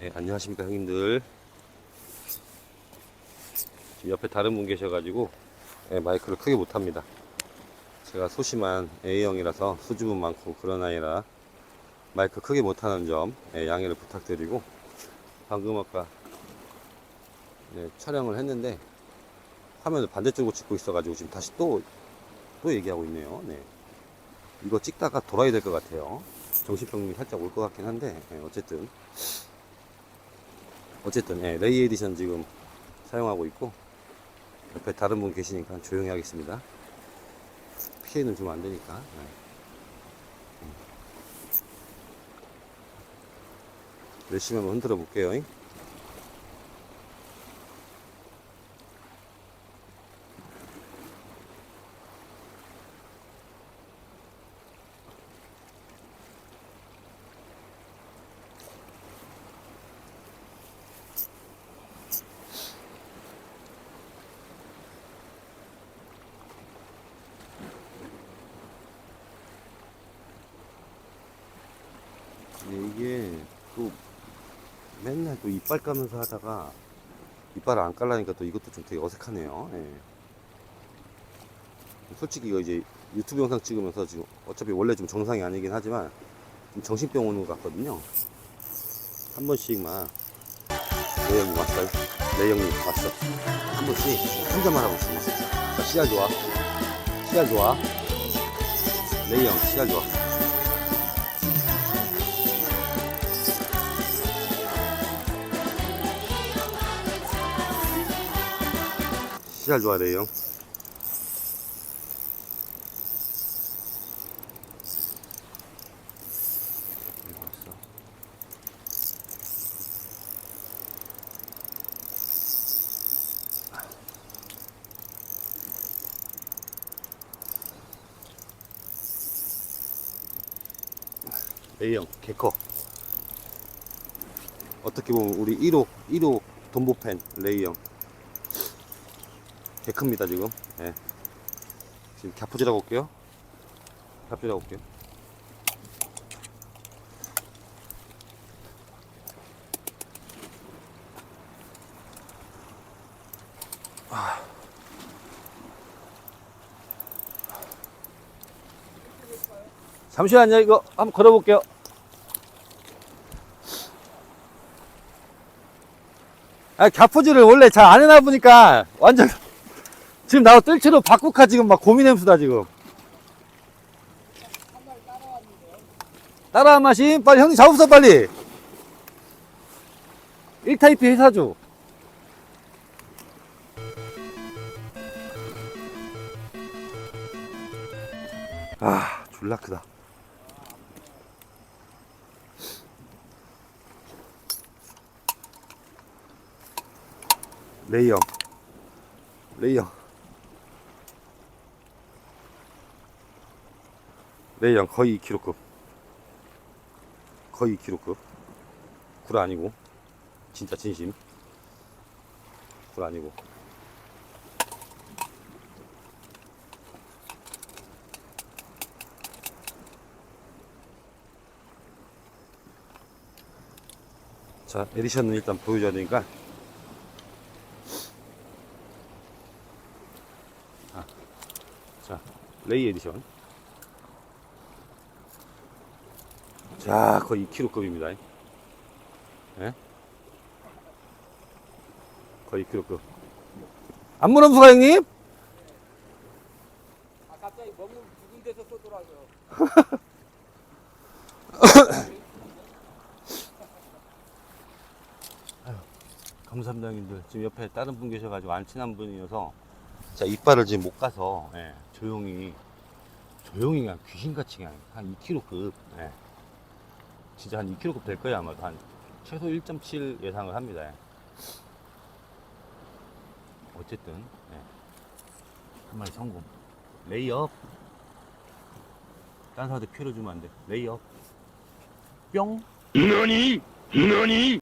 안녕하십니까 형님들. 지금 옆에 다른 분 계셔가지고 예, 마이크를 크게 못합니다. 제가 소심한 A형이라서 수줍음 많고 그런 아이라 마이크 크게 못하는 점 예, 양해를 부탁드리고 방금 아까 네, 촬영을 했는데 화면을 반대쪽으로 찍고 있어가지고 지금 다시 또, 또 얘기하고 있네요. 네. 이거 찍다가 돌아야 될 것 같아요. 정신병이 살짝 올 것 같긴 한데 예, 어쨌든 어쨌든 예, 레이 에디션 지금 사용하고 있고 옆에 다른 분 계시니까 조용히 하겠습니다 피해는 좀안 되니까 예. 음. 열심히 한번 흔들어 볼게요 잉? 네, 이게 또 맨날 또 이빨 까면서 하다가 이빨을 안 깔라니까 또 이것도 좀 되게 어색하네요. 예. 솔직히 이거 이제 유튜브 영상 찍으면서 지금 어차피 원래 좀 정상이 아니긴 하지만 좀 정신병 오는 것 같거든요. 한 번씩만 레이 형님 왔어요. 레이 형님 왔어. 한 번씩 혼자만 하고 있습니다. 자, 씨알 좋아. 씨알 좋아. 레이 형 씨알 좋아. 씨알 좋아해요. A형 개커 어떻게 보면 우리 1호 1호 돈보팬 레이형 개 큽니다 지금 예. 지금 갸푸질하고 올게요 갸푸질하고 올게요 아. 잠시만요 이거 한번 걸어볼게요 아, 갸푸질을 원래 잘 안 해나 보니까 완전 지금 나도 뜰채로 바꾸카 지금 막 고민햄수다 지금. 따라한 마신 빨리 형님 잡읍시다 빨리. 1타입 회사줘 아 졸라 크다. 레이형 레이형 레이형 거의 2kg급. 거의 2kg급. 굴 아니고. 진짜 진심. 굴 아니고. 자 에디션은 일단 보여줘야 되니까. 자, 레이 에디션. 자, 거의 2kg급입니다. 예? 거의 2kg급. 안무럼수가 형님? 아 갑자기 너무 죽은 데서 쏘더라고요. 감사합니다, 형님들. 지금 옆에 다른 분 계셔가지고 안 친한 분이어서 자, 이빨을 지금 못 가서 예, 조용히 조용히 그냥 귀신같이 그냥 한 2kg급 예. 진짜 한 2kg급 될 거예요 아마도 한 최소 1.7 예상을 합니다 예. 어쨌든 예. 한 마리 성공 레이업 딴 사람한테 피해를 주면 안 돼 레이업 뿅 너니? 너니?